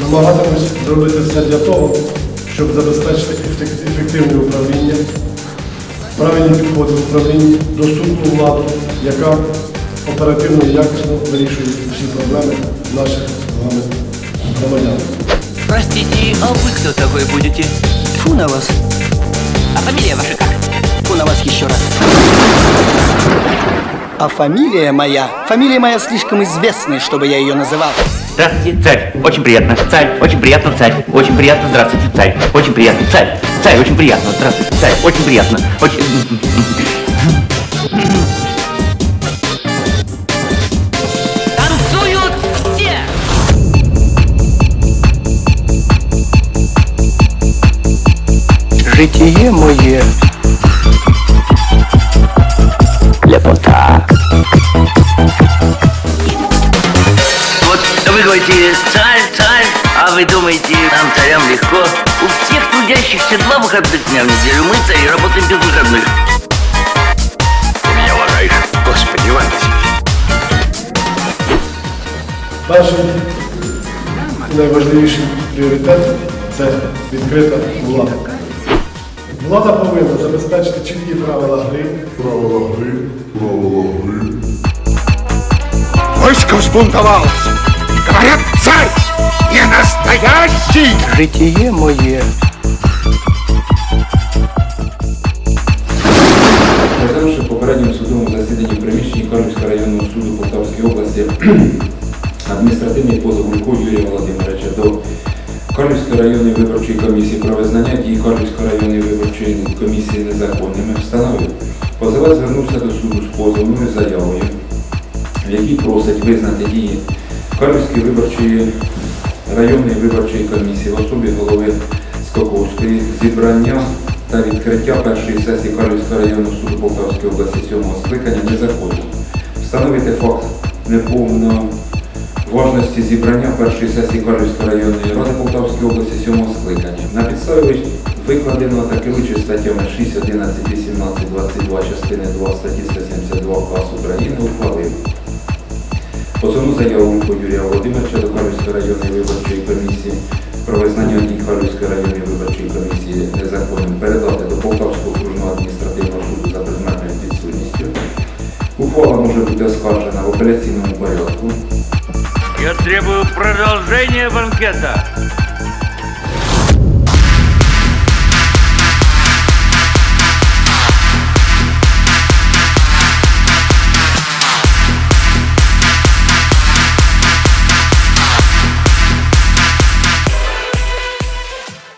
намагатимусь зробити все для того, щоб забезпечити ефек- ефективне управління, правильні підходи в управлінні, доступну владу, яка оперативно і якісно вирішує всі проблеми наших з вами громадян. Простите, а вы кто такой будете? Фу на вас. А фамилия ваша как? Фу на вас еще раз. А фамилия моя, фамилия моя слишком известная, чтобы я ее называл. Здравствуйте, царь. Очень приятно. Царь. Очень приятно, царь. Очень приятно. Здравствуйте, царь. Очень приятно. Царь. Царь. Очень приятно. Здравствуйте, царь. Очень приятно. Очень... Танцуют все! Житие мое. Лепота. вы говорите, царь, царь, а вы думаете, нам царям легко? У всех трудящихся два выходных дня в неделю. Мы, цари, работаем без выходных. Ты меня уважаешь? Господи, Иван Васильевич. Перший і найважливіший пріоритет це відкрита влада. Влада повинна забезпечити чіткі правила гри, правила гри, правила гри. Войско взбунтовалось. Говорят, царь не настоящий. Житие мое. Розглянувши в попередньому судовому засіданні в приміщенні Карлівського районного суду Полтавської області адміністративний позов Гулько Юрія Володимировича до Карлівської районної виборчої комісії про визнання дій Карлівської районної виборчої комісії незаконними встановив. Позивач звернувся до суду з позовною заявою, в якій просить визнати дії Карлівської виборчої районної виборчої комісії в особі голови Скоковської зібрання та відкриття першої сесії Карлівського районного суду Полтавської області 7 скликання незаконно. Встановити факт неповноважності зібрання першої сесії Карлівської районної ради Полтавської області 7 скликання. На підставі викладеного та керуючи статтями 6, 11, 18, 22 частини 2 статті 172 КАС України ухвалив Позовну заяву Улько Юрія Володимировича до Карлівської районної виборчої комісії про визнання дій Карлівської районної виборчої комісії незаконним передати до Полтавського окружного адміністративного суду за предметною підсудністю. Ухвала може бути оскаржена в апеляційному порядку. Я требую продолжения банкета.